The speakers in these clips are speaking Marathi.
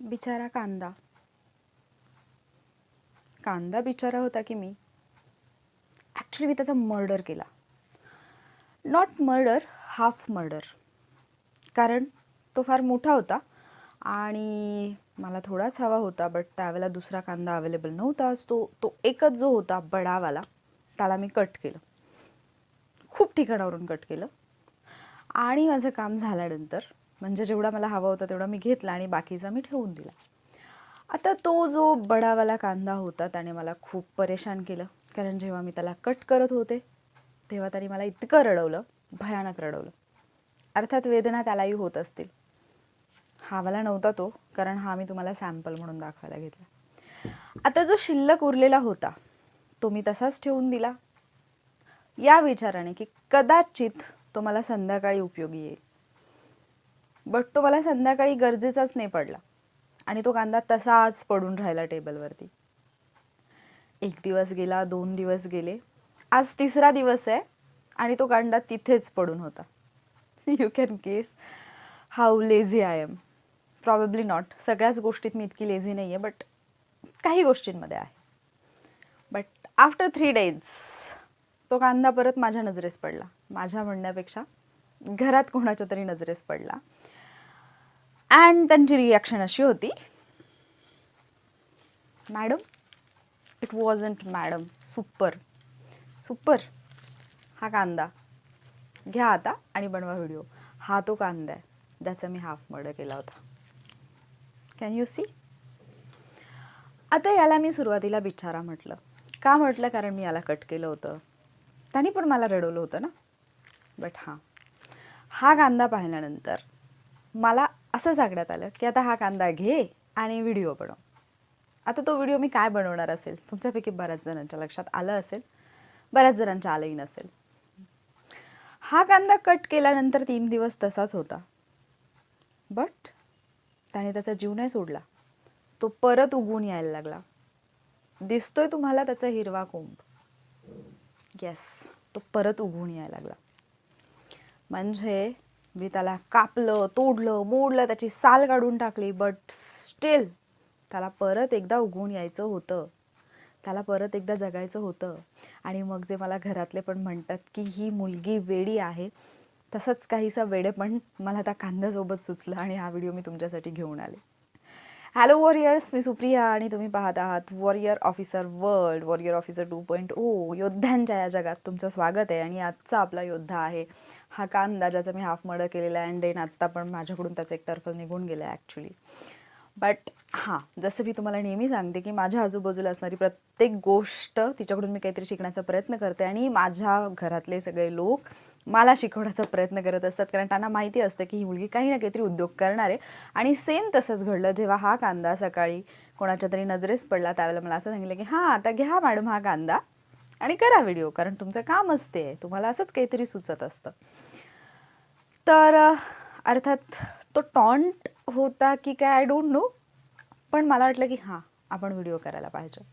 बिचारा कांदा. कांदा बिचारा होता की मी. ॲक्च्युली मी त्याचा मर्डर केला. नॉट मर्डर हाफ मर्डर कारण तो फार मोठा होता आणि मला थोडाच हवा होता बट त्यावेळेला दुसरा कांदा अवेलेबल नव्हता. तो तो एकच जो होता बडावाला त्याला मी कट केलं. खूप ठिकाणावरून कट केलं. आणि माझं काम झाल्यानंतर म्हणजे जेवढा मला हवा होता तेवढा मी घेतला आणि बाकीचा मी ठेवून दिला. आता तो जो बडावाला कांदा होता त्याने मला खूप परेशान केलं. कारण जेव्हा मी त्याला कट करत होते तेव्हा त्याने मला इतकं रडवलं भयानक रडवलं. अर्थात वेदना त्यालाही होत असतील. हा वाला नव्हता तो कारण हा मी तुम्हाला सॅम्पल म्हणून दाखवायला घेतला. आता जो शिल्लक उरलेला होता तो मी तसाच ठेवून दिला. या विचाराने की कदाचित तो मला संध्याकाळी उपयोगी येईल. बट तो मला संध्याकाळी गरजेचाच नाही पडला. आणि तो कांदा तसाच पडून राहिला टेबलवरती. एक दिवस गेला दोन दिवस गेले. आज तिसरा दिवस आहे आणि तो कांदा तिथेच पडून होता. You can guess how lazy I am probably not सगळ्याच गोष्टीत मी इतकी लेझी नाही आहे बट काही गोष्टींमध्ये आहे. बट आफ्टर थ्री डेज तो कांदा परत माझ्या नजरेस पडला. माझ्या म्हणण्यापेक्षा घरात कोणाच्या तरी नजरेस पडला. अँड त्यांची रिॲक्शन अशी होती madam it wasn't madam super super हा कांदा. घ्या आता आणि बनवा व्हिडिओ हा तो कांदा आहे. ज्याचा मी हाफ मर्डर केला होता. कॅन यू सी आता याला मी सुरुवातीला बिचारा म्हटलं. का म्हटलं? कारण मी याला कट केलं होतं. त्याने पण मला रडवलं होतं ना? बट हां. हा कांदा पाहिल्यानंतर मला असं सांगण्यात आलं की आता हा कांदा घे आणि व्हिडिओ बनव. आता तो व्हिडिओ मी काय बनवणार असेल? तुमच्यापैकी बऱ्याच जणांच्या लक्षात आलं असेल. बऱ्याच जणांच्या आलंही नसेल. हा कांदा कट केल्यानंतर तीन दिवस तसाच होता. बट त्याने त्याचा जीव नाही सोडला. तो परत उगवून यायला लागला. दिसतोय तुम्हाला त्याचा हिरवा कोंब. येस तो परत उगवून यायला लागला. म्हणजे मी त्याला कापलं तोडलं मोडलं त्याची साल काढून टाकली बट स्टील त्याला परत एकदा उगवून यायचं होतं. त्याला परत एकदा जगायचं होतं. आणि मग जे मला घरातले पण म्हणतात की ही मुलगी वेडी आहे तसंच काहीसा वेडेपण मला त्या कांद्यासोबत सुचलं आणि हा व्हिडिओ मी तुमच्यासाठी घेऊन आले. हॅलो वॉरियर्स मी सुप्रिया आणि तुम्ही पाहत आहात warrior officer world warrior officer two point O योद्ध्यांच्या या जगात तुमचं स्वागत आहे आणि आजचा आपला योद्धा आहे हा कांदा ज्याचा मी हाफ मर्डर केलेला आहे अँड देन आत्ता पण माझ्याकडून त्याचं एक टर्फल निघून गेलं आहे ॲक्च्युली बट हां जसं मी तुम्हाला नेहमी सांगते की माझ्या आजूबाजूला असणारी प्रत्येक गोष्ट तिच्याकडून मी काहीतरी शिकण्याचा प्रयत्न करते आणि माझ्या घरातले सगळे लोक मला शिकवण्याचा प्रयत्न करत असतात कारण त्यांना माहिती असतं की ही मुलगी काही ना काहीतरी उद्योग करणार. आहे आणि सेम तसंच घडलं जेव्हा हा कांदा सकाळी कोणाच्या तरी नजरेस पडला त्यावेळेला मला असं सांगितलं की हां आता घ्या मॅडम हा कांदा. आणि करा व्हिडिओ कारण तुमचं काम असते. तुम्हाला असंच काहीतरी सुचत असतं. तर अर्थात तो टॉन्ट होता की काय आय डोंट नो पण मला वाटलं की हां आपण व्हिडिओ करायला पाहिजे.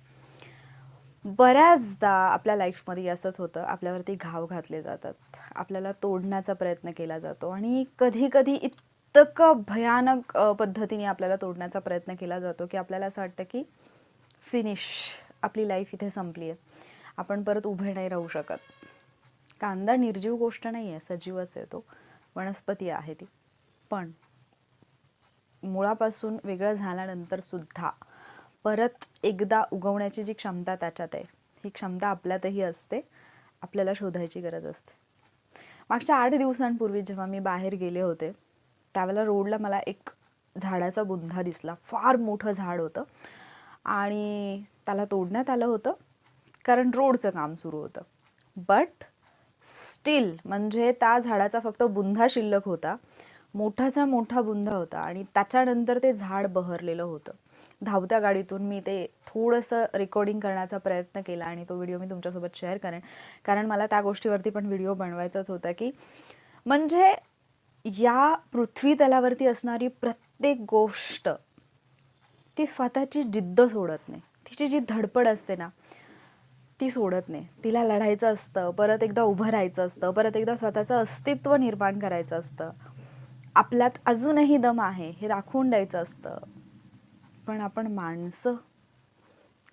बऱ्याचदा आपल्या लाईफमध्ये असंच होतं. आपल्यावरती घाव घातले जातात. आपल्याला तोडण्याचा प्रयत्न केला जातो. आणि कधी कधी इतकं भयानक पद्धतीने आपल्याला तोडण्याचा प्रयत्न केला जातो की आपल्याला असं वाटतं की फिनिश आपली लाईफ इथे संपली आहे आपण परत उभे नाही राहू शकत. कांदा निर्जीव गोष्ट नाही आहे सजीवच आहे तो. वनस्पती आहे ती. पण मुळापासून वेगळं झाल्यानंतर सुद्धा परत एकदा उगवण्याची जी क्षमता त्याच्यात आहे ही क्षमता आपल्यातही असते आपल्याला शोधायची गरज असते. मागच्या आठ दिवसांपूर्वी जेव्हा मी बाहेर गेले होते त्यावेळेला रोडला मला एक झाडाचा बुंधा दिसला. फार मोठं झाड होतं. आणि त्याला तोडण्यात आलं होतं. कारण रोडचं काम सुरू होतं. बट स्टील म्हणजे त्या झाडाचा फक्त बुंधा शिल्लक होता. मोठाचा मोठा बुंधा होता आणि त्याच्यानंतर ते झाड बहरलेलं होतं. धावत्या गाडीतून मी ते थोडंसं रेकॉर्डिंग करण्याचा प्रयत्न केला आणि तो व्हिडिओ मी तुमच्यासोबत शेअर करेन. कारण मला त्या गोष्टीवरती पण व्हिडिओ बनवायचाच होता की म्हणजे या पृथ्वी तलावरती असणारी प्रत्येक गोष्ट ती स्वतःची जिद्द सोडत नाही. तिची जी धडपड असते ना ती सोडत नाही. तिला लढायचं असतं परत एकदा उभं राहायचं असतं परत एकदा स्वतःचं अस्तित्व निर्माण करायचं असतं. आपल्यात अजूनही दम आहे हे राखून द्यायचं असतं. पण आपण माणसं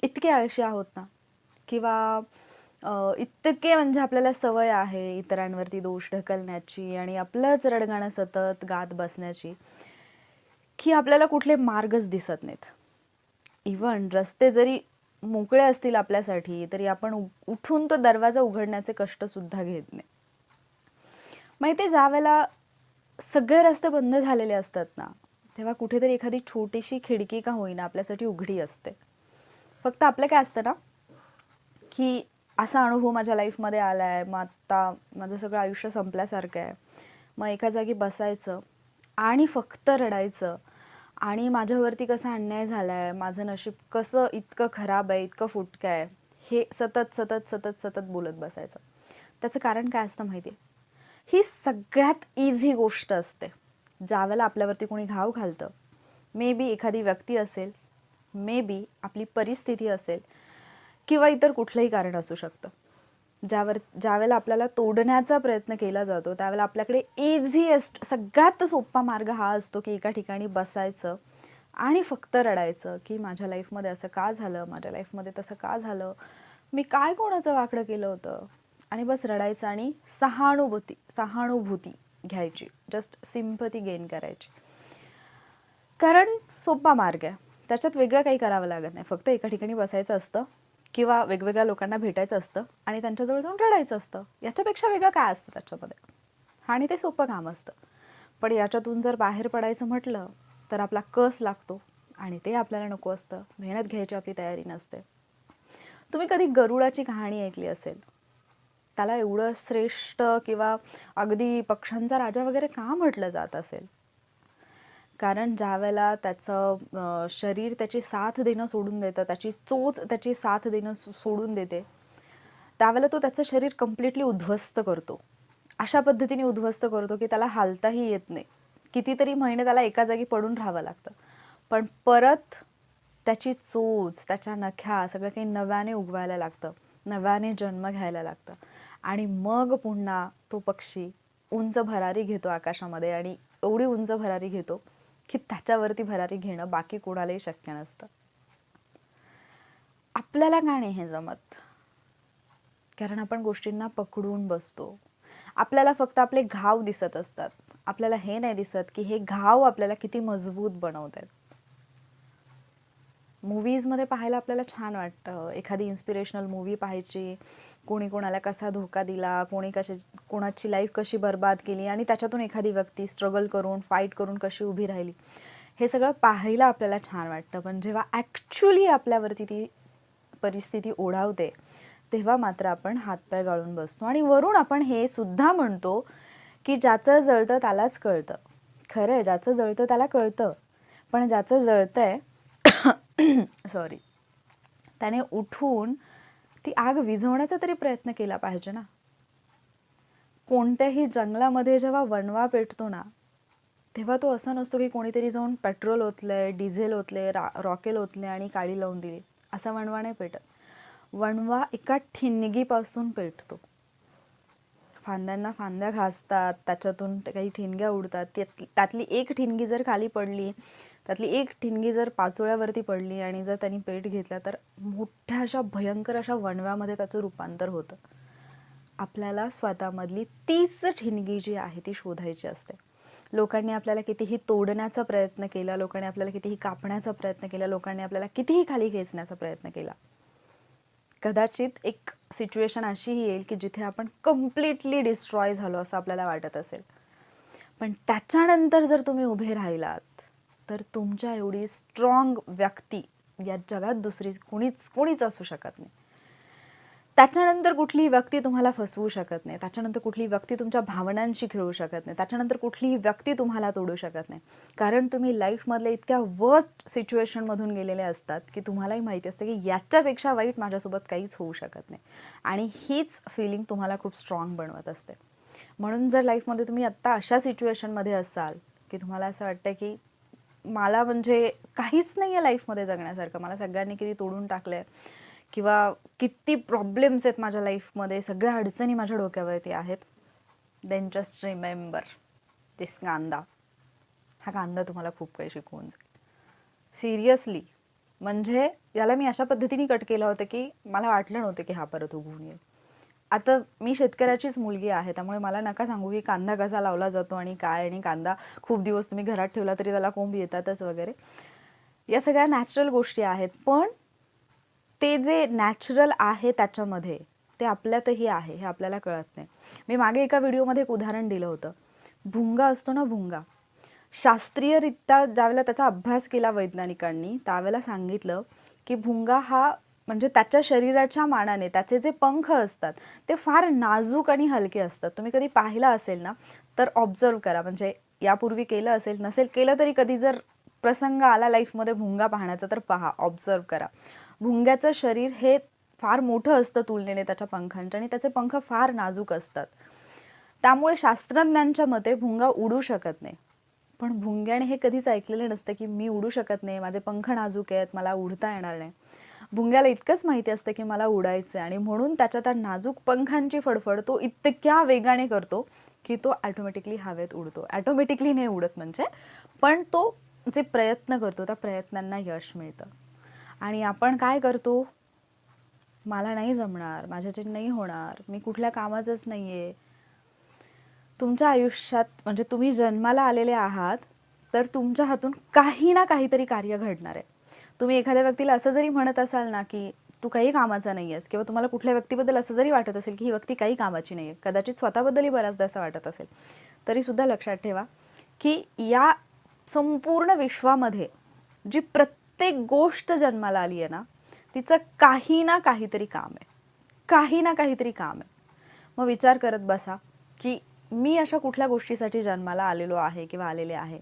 इतके आळशी आहोत ना? किंवा इतके म्हणजे आपल्याला सवय आहे इतरांवरती दोष ढकलण्याची आणि आपलंच रडगाणं सतत गात बसण्याची की आपल्याला कुठले मार्गच दिसत नाहीत. इवन रस्ते जरी मोकळे असतील आपल्यासाठी तरी आपण उठून तो दरवाजा उघडण्याचे कष्ट सुद्धा घेत नाही. माहिती ज्या वेळेला सगळे रस्ते बंद झालेले असतात ना तेव्हा कुठेतरी एखादी छोटीशी खिडकी का होईना आपल्यासाठी उघडी असते. फक्त आपलं काय असतं ना की असा अनुभव माझ्या लाईफमध्ये आला आहे मग आत्ता माझं सगळं आयुष्य संपल्यासारखं आहे. मग एका जागी बसायचं आणि फक्त रडायचं आणि माझ्यावरती कसा अन्याय झाला आहे माझं नशीब कसं इतकं खराब आहे इतकं फुटकं आहे हे सतत सतत सतत सतत बोलत बसायचं. त्याचं कारण काय असतं माहिती आहे ही सगळ्यात इझी गोष्ट असते. ज्यावेळेला आपल्यावरती कोणी घाव घालतं मे बी एखादी व्यक्ती असेल मे बी आपली परिस्थिती असेल किंवा इतर कुठलंही कारण असू शकतं. ज्यावर ज्यावेळेला आपल्याला तोडण्याचा प्रयत्न केला जातो त्यावेळेला आपल्याकडे इझिएस्ट सगळ्यात सोपा मार्ग हा असतो की एका ठिकाणी बसायचं आणि फक्त रडायचं की माझ्या लाईफमध्ये असं का झालं माझ्या लाईफमध्ये तसं का झालं मी काय कोणाचं वाकडं केलं होतं? आणि बस रडायचं आणि सहानुभूती सहानुभूती घ्यायची. जस्ट सिम्पती गेन करायची. कारण सोपा मार्ग आहे. त्याच्यात वेगळं काही करावं लागत नाही. फक्त एका ठिकाणी बसायचं असतं किंवा वेगवेगळ्या लोकांना भेटायचं असतं आणि त्यांच्याजवळ जाऊन रडायचं असतं याच्यापेक्षा वेगळं काय असतं त्याच्यामध्ये? आणि ते सोपं काम असतं. पण याच्यातून जर बाहेर पडायचं म्हटलं तर आपला कस लागतो? आणि ते आपल्याला नको असतं. मेहनत घ्यायची आपली तयारी नसते. तुम्ही कधी गरुडाची कहाणी ऐकली असेल? त्याला एवढं श्रेष्ठ किंवा अगदी पक्ष्यांचा राजा वगैरे का म्हटलं जात असेल? कारण ज्या वेळेला त्याचं शरीर त्याची साथ देणं सोडून देतं त्याची चोच त्याची साथ देणं सो- सोडून देते त्यावेळेला तो त्याचं शरीर कम्प्लिटली उद्ध्वस्त करतो. अशा पद्धतीने उद्ध्वस्त करतो की त्याला हालताही येत नाही. कितीतरी महिने त्याला एका जागी पडून राहावं लागतं. पण परत त्याची चोच त्याच्या नख्या सगळं काही नव्याने उगवायला लागतं नव्याने जन्म घ्यायला लागतं. आणि मग पुन्हा तो पक्षी उंच भरारी घेतो आकाशामध्ये आणि एवढी उंच भरारी घेतो की त्याच्यावरती भरारी घेणं बाकी कोणालाही शक्य नसतं. आपल्याला का नाही हे जमत. कारण आपण गोष्टींना पकडून बसतो. आपल्याला फक्त आपले घाव दिसत असतात. आपल्याला हे नाही दिसत की हे घाव आपल्याला किती मजबूत बनवत आहेत मूवीजमध्ये पाहायला आपल्याला छान वाटतं. एखादी इन्स्पिरेशनल मूवी पाहायची. कोणी कोणाला कसा धोका दिला कोणी कशा कोणाची लाईफ कशी बर्बाद केली आणि त्याच्यातून एखादी व्यक्ती स्ट्रगल करून फाईट करून कशी उभी राहिली. हे सगळं पाहायला आपल्याला छान वाटतं. पण जेव्हा ॲक्च्युली आपल्यावरती ती परिस्थिती ओढावते तेव्हा मात्र आपण हातपाय गाळून बसतो. आणि वरून आपण हे सुद्धा म्हणतो की ज्याचं जळतं त्यालाच कळतं. खरं आहे ज्याचं जळतं त्याला कळतं. पण ज्याचं जळतंय सॉरी त्याने उठून ती आग विझवण्याचा तरी प्रयत्न केला पाहिजे ना. कोणत्याही जंगलामध्ये जेव्हा वणवा पेटतो ना तेव्हा तो असा नसतो की कोणीतरी जाऊन पेट्रोल ओतलंय डिझेल ओतले रा रॉकेल ओतले आणि काळी लावून दिली. असा वणवा नाही पेटत. वणवा एका ठिणगीपासून पेटतो. फांद्यांना फांद्या घासतात त्याच्यातून काही ठिणग्या उडतात. त्यातली एक ठिणगी जर खाली पडली त्यातली एक ठिणगी जर पाचोळ्यावरती पडली आणि जर त्यांनी पेट घेतला तर मोठ्या अशा भयंकर अशा वणव्यामध्ये त्याचं रूपांतर होतं. आपल्याला स्वतःमधली तीच ठिणगी जी आहे ती शोधायची असते. लोकांनी आपल्याला कितीही तोडण्याचा प्रयत्न केला लोकांनी आपल्याला कितीही कापण्याचा प्रयत्न केला लोकांनी आपल्याला कितीही खाली खेचण्याचा प्रयत्न केला कदाचित एक सिच्युएशन अशीही येईल की जिथे आपण कम्प्लिटली डिस्ट्रॉय झालो असं आपल्याला वाटत असेल. पण त्याच्यानंतर जर तुम्ही उभे राहिलात तर तुमच्या एवढी स्ट्रॉंग व्यक्ती या जगात दुसरी कोणीच कोणीच असू शकत नाही. त्याच्यानंतर कुठलीही व्यक्ती तुम्हाला फसवू शकत नाही. त्याच्यानंतर कुठलीही व्यक्ती तुमच्या भावनांशी खेळू शकत नाही. त्याच्यानंतर कुठलीही व्यक्ती तुम्हाला तोडू शकत नाही. कारण तुम्ही लाईफमधल्या इतक्या वर्स्ट सिच्युएशनमधून गेलेले असतात की तुम्हालाही माहिती असते की याच्यापेक्षा वाईट माझ्यासोबत काहीच होऊ शकत नाही. आणि हीच फिलिंग तुम्हाला खूप स्ट्रॉंग बनवत असते. म्हणून जर लाईफमध्ये तुम्ही आत्ता अशा सिच्युएशनमध्ये असाल की तुम्हाला असं वाटतं की मला म्हणजे काहीच नाही आहे लाईफमध्ये जगण्यासारखं. मला सगळ्यांनी किती तोडून टाकलं आहे किंवा किती प्रॉब्लेम्स आहेत माझ्या लाईफमध्ये सगळ्या अडचणी माझ्या डोक्यावरती आहेत. देन जस्ट रिमेंबर दिस कांदा. हा कांदा तुम्हाला खूप काही शिकवून जाईल. सिरियसली म्हणजे याला मी अशा पद्धतीने कट केलं होतं की मला वाटलं नव्हतं की हा परत उगवून येईल. आता मी शेतकऱ्याचीच मुलगी आहे त्यामुळे मला नका सांगू की कांदा कसा लावला जातो आणि काय आणि कांदा खूप दिवस तुम्ही घरात ठेवला तरी त्याला कोंब येतातच वगैरे. या सगळ्या नॅचरल गोष्टी आहेत पण ते जे नॅचरल आहे त्याच्यामध्ये ते आपल्यातही आहे हे आपल्याला कळत नाही. मी मागे एका व्हिडिओमध्ये एक उदाहरण दिलं होतं. भुंगा असतो ना भुंगा शास्त्रीयरित्या ज्यावेळेला त्याचा अभ्यास केला वैज्ञानिकांनी त्यावेळेला सांगितलं की भुंगा हा म्हणजे त्याच्या शरीराच्या मानाने त्याचे जे पंख असतात ते फार नाजूक आणि हलके असतात. तुम्ही कधी पाहिलं असेल ना तर ऑब्झर्व करा. म्हणजे यापूर्वी केलं असेल नसेल केलं तरी कधी जर प्रसंग आला लाईफमध्ये भुंगा पाहण्याचा तर पहा ऑब्झर्व करा. भुंग्याचं शरीर हे फार मोठं असतं तुलनेने त्याच्या पंखांच्या आणि त्याचे पंख फार नाजूक असतात. त्यामुळे शास्त्रज्ञांच्या मते भुंगा उडू शकत नाही. पण भुंग्याने हे कधीच ऐकलेलं नसतं की मी उडू शकत नाही माझे पंख नाजूक आहेत मला उडता येणार नाही. भुंग्याला इतकंच माहिती असतं की मला उडायचं आहे आणि म्हणून त्याच्या त्या नाजूक पंखांची फडफड तो इतक्या वेगाने करतो की तो ॲटोमॅटिकली हवेत उडतो. ॲटोमॅटिकली नाही उडत म्हणजे पण तो जे प्रयत्न करतो त्या प्रयत्नांना यश मिळतं. आणि आपण काय करतो? मला नाही जमणार माझ्याचे नाही होणार मी कुठल्या कामाचंच नाही आहे तुमच्या आयुष्यात म्हणजे तुम्ही जन्माला आलेले आहात तर तुमच्या हातून काही ना काहीतरी कार्य घडणार आहे. तुम्ही एखाद्या व्यक्तीला असं जरी म्हणत असाल ना की तू काही कामाचा नाही आहेस किंवा तुम्हाला कुठल्या व्यक्तीबद्दल असं जरी वाटत असेल की ही व्यक्ती काही कामाची नाही आहे कदाचित स्वतःबद्दलही बऱ्याचदा असं वाटत असेल तरीसुद्धा लक्षात ठेवा की या संपूर्ण विश्वामध्ये जी प्रत्येक गोष्ट जन्माला आली आहे ना तिचं काही ना काहीतरी काम आहे. काही ना काहीतरी काम आहे. मग विचार करत बसा की मी अशा कुठल्या गोष्टीसाठी जन्माला आलेलो आहे किंवा आलेले आहे?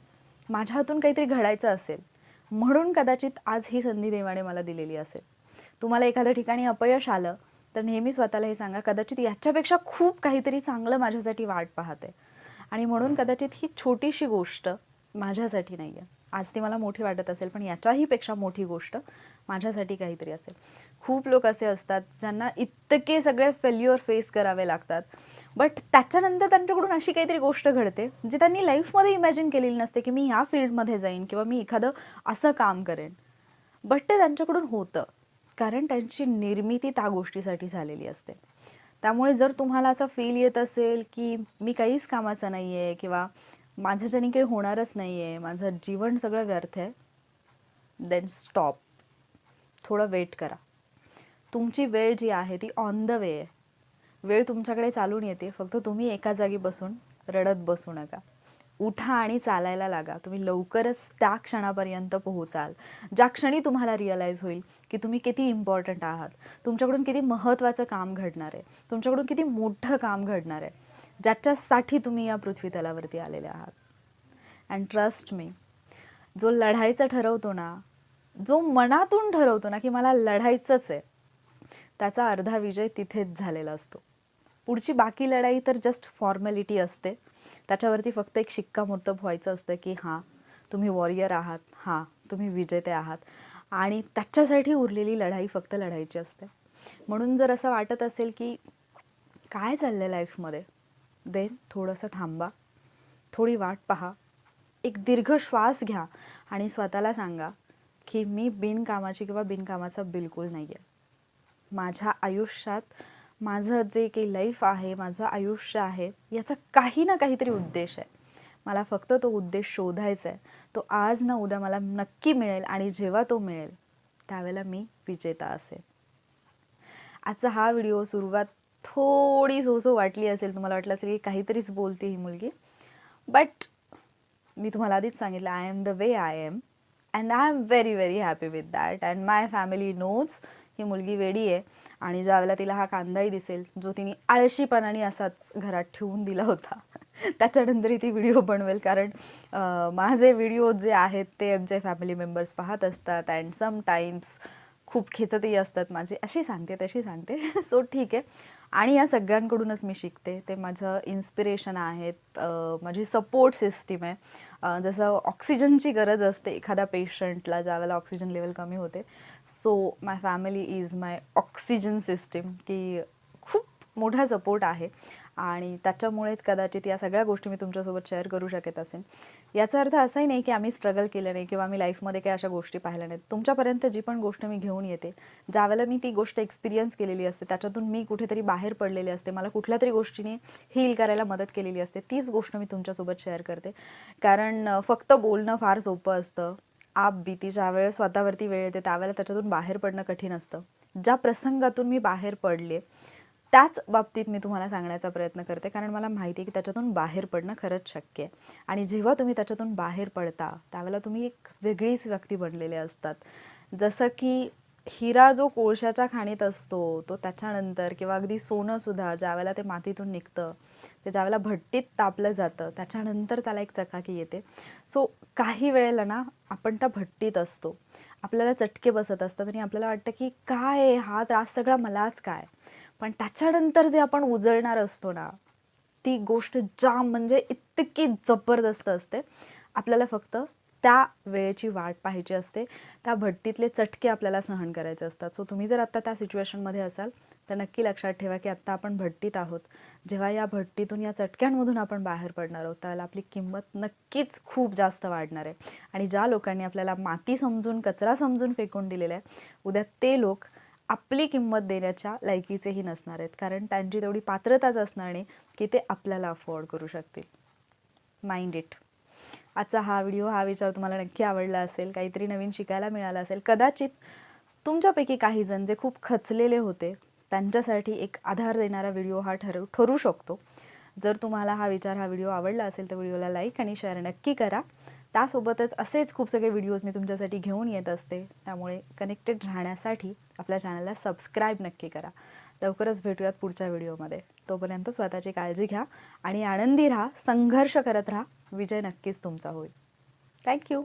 माझ्या हातून काहीतरी घडायचं असेल म्हणून कदाचित आज ही संधी देवाने मला दिलेली असेल. तुम्हाला एखाद्या ठिकाणी अपयश आलं तर नेहमी स्वतःला हे सांगा कदाचित याच्यापेक्षा खूप काहीतरी चांगलं माझ्यासाठी वाट पाहते. आणि म्हणून कदाचित ही छोटीशी गोष्ट माझ्यासाठी नाही आहे आज ती मला मोठी वाटत असेल पण याच्याही पेक्षा मोठी गोष्ट माझ्यासाठी काहीतरी असेल. खूप लोक असे असतात ज्यांना इतके सगळे फेल्युअर फेस करावे लागतात बट त्याच्यानंतर त्यांच्याकडून अशी काहीतरी गोष्ट घडते जी त्यांनी लाईफमध्ये इमॅजिन केलेली नसते की मी ह्या फील्डमध्ये जाईन किंवा मी एखादं असं काम करेन. बट ते त्यांच्याकडून होतं कारण त्यांची निर्मिती त्या गोष्टीसाठी झालेली असते. त्यामुळे जर तुम्हाला असं फील येत असेल की मी काहीच कामाचं नाही आहे किंवा माझ्याच्याने काही होणारच नाही आहे माझं जीवन सगळं व्यर्थ आहे. देन स्टॉप थोडं वेट करा. तुमची वेळ जी आहे ती ऑन द वे आहे. वेळ तुमच्याकडे चालून येते. फक्त तुम्ही एका जागी बसून रडत बसू नका. उठा आणि चालायला लागा. तुम्ही लवकरच त्या क्षणापर्यंत पोहोचाल. ज्या क्षणी तुम्हाला रिअलाईज होईल की तुम्ही किती इम्पॉर्टंट आहात. तुमच्याकडून किती महत्त्वाचं काम घडणार आहे. तुमच्याकडून किती मोठं काम घडणार आहे. ज्याच्यासाठी तुम्ही या पृथ्वी तलावरती आलेले आहात. अँड ट्रस्ट मी जो लढायचं ठरवतो ना जो मनातून ठरवतो ना की मला लढायचंच आहे त्याचा अर्धा विजय तिथेच झालेला असतो. पुढची बाकी लढाई तर जस्ट फॉर्मॅलिटी असते. त्याच्यावरती फक्त एक शिक्कामोर्तब व्हायचं असतं की हां तुम्ही वॉरियर आहात हां तुम्ही विजेते आहात. आणि त्याच्यासाठी उरलेली लढाई फक्त लढायची असते. म्हणून जर असं वाटत असेल की काय चाललं आहे लाईफमध्ये देन थोडंसं थांबा. थोडी वाट पहा. एक दीर्घ श्वास घ्या आणि स्वतःला सांगा की मी बिनकामाची किंवा बिनकामाचा बिलकुल नाही आहे माझ्या आयुष्यात माझं जे काही लाईफ आहे माझं आयुष्य आहे याचा काही ना काहीतरी उद्देश आहे. मला फक्त तो उद्देश शोधायचा आहे तो आज ना उद्या मला नक्की मिळेल आणि जेव्हा तो मिळेल त्यावेळेला मी विजेता असेल आजचा हा व्हिडिओ सुरुवात थोडी सोसो वाटली असेल तुम्हाला वाटलं असेल की काहीतरीच बोलते ही मुलगी. बट मी तुम्हाला आधीच सांगितलं I am the way I am and I am very very happy with that and my family knows ही मुलगी वेडी आहे. आणि ज्यावेळेला तिला हा कांदाही दिसेल जो तिने आळशीपणाने असाच घरात ठेवून दिला होता. त्याच्यानंतरही ती व्हिडिओ बनवेल. कारण माझे व्हिडिओ जे आहेत ते आमचे फॅमिली मेंबर्स पाहत असतात. अँड समटाईम्स खूप खेचतही असतात माझे. अशी सांगते तशी सांगते. सो ठीक आहे. आणि या सगळ्यांकडूनच मी शिकते. ते माझं इन्स्पिरेशन आहेत माझी सपोर्ट सिस्टीम आहे. जसं ऑक्सिजनची गरज असते एखाद्या पेशंटला ज्यावेळेला ऑक्सिजन लेवल कमी होते. So my family is my oxygen system की मोठा सपोर्ट आहे. आणि त्याच्यामुळेच कदाचित या सगळ्या गोष्टी मी तुमच्यासोबत शेअर करू शकत असेल याचा अर्थ असाही नाही की आम्ही स्ट्रगल केलं नाही किंवा आम्ही लाईफमध्ये काही अशा गोष्टी पाहिल्या नाहीत. तुमच्यापर्यंत जी पण गोष्ट मी घेऊन येते ज्यावेळेला मी ती गोष्ट एक्सपिरियन्स केलेली असते त्याच्यातून मी कुठेतरी बाहेर पडलेली असते मला कुठल्या तरी गोष्टीने हील करायला मदत केलेली असते तीच गोष्ट मी तुमच्यासोबत शेअर करते. कारण फक्त बोलणं फार सोपं असतं. आप भीती ज्यावेळेस स्वतःवरती वेळ येते त्यावेळेला त्याच्यातून बाहेर पडणं कठीण असतं. ज्या प्रसंगातून मी बाहेर पडले त्याच बाबतीत मी तुम्हाला सांगण्याचा प्रयत्न करते. कारण मला माहिती आहे की त्याच्यातून बाहेर पडणं खरंच शक्य आहे. आणि जेव्हा तुम्ही त्याच्यातून बाहेर पडता त्यावेळेला तुम्ही एक वेगळीच व्यक्ती बनलेले असतात. जसं की हिरा जो कोळशाच्या खाणीत असतो तो त्याच्यानंतर किंवा अगदी सोनं सुद्धा ज्यावेळेला ते मातीतून निघतं ते ज्यावेळेला भट्टीत तापलं जातं त्याच्यानंतर त्याला एक चकाकी येते. सो काही वेळेला ना आपण त्या भट्टीत असतो. आपल्याला चटके बसत असतात आणि आपल्याला वाटतं की काय हा त्रास सगळा मलाच काय? पण त्याच्यानंतर जे आपण उजळणार असतो ना ती गोष्ट जाम म्हणजे इतकी जबरदस्त असते. आपल्याला फक्त त्या वेळेची वाट पाहायची असते. त्या भट्टीतले चटके आपल्याला सहन करायचे असतात. सो तुम्ही जर आत्ता त्या सिच्युएशनमध्ये असाल तर नक्की लक्षात ठेवा की आत्ता आपण भट्टीत आहोत. जेव्हा या भट्टीतून या चटक्यांमधून आपण बाहेर पडणार आहोत त्याला आपली किंमत नक्कीच खूप जास्त वाढणार आहे. आणि ज्या लोकांनी आपल्याला माती समजून कचरा समजून फेकून दिलेला आहे उद्या ते लोक आपली किंमत देण्याच्या लायकीचेही नसणार आहेत. कारण त्यांची तेवढी पात्रताच असणार नाही की ते आपल्याला अफोर्ड करू शकतील. माइंड इट आजचा हा व्हिडिओ हा विचार तुम्हाला नक्की आवडला असेल काहीतरी नवीन शिकायला मिळालं असेल कदाचित तुमच्यापैकी काही जण जे खूप खचलेले होते त्यांच्यासाठी एक आधार देणारा व्हिडिओ हा ठरू ठरू शकतो. जर तुम्हाला हा विचार हा व्हिडिओ आवडला असेल तर व्हिडिओला लाईक आणि शेअर नक्की करा. त्यासोबतच असेच खूप सगळे व्हिडिओज मी तुमच्यासाठी घेऊन येत असते. त्यामुळे कनेक्टेड राहण्यासाठी आपल्या चॅनलला सबस्क्राईब नक्की करा. लवकरच भेटूयात पुढच्या व्हिडिओमध्ये. तोपर्यंत स्वतःची काळजी घ्या आणि आनंदी राहा संघर्ष करत राहा. विजय नक्कीच तुमचा होईल. थँक्यू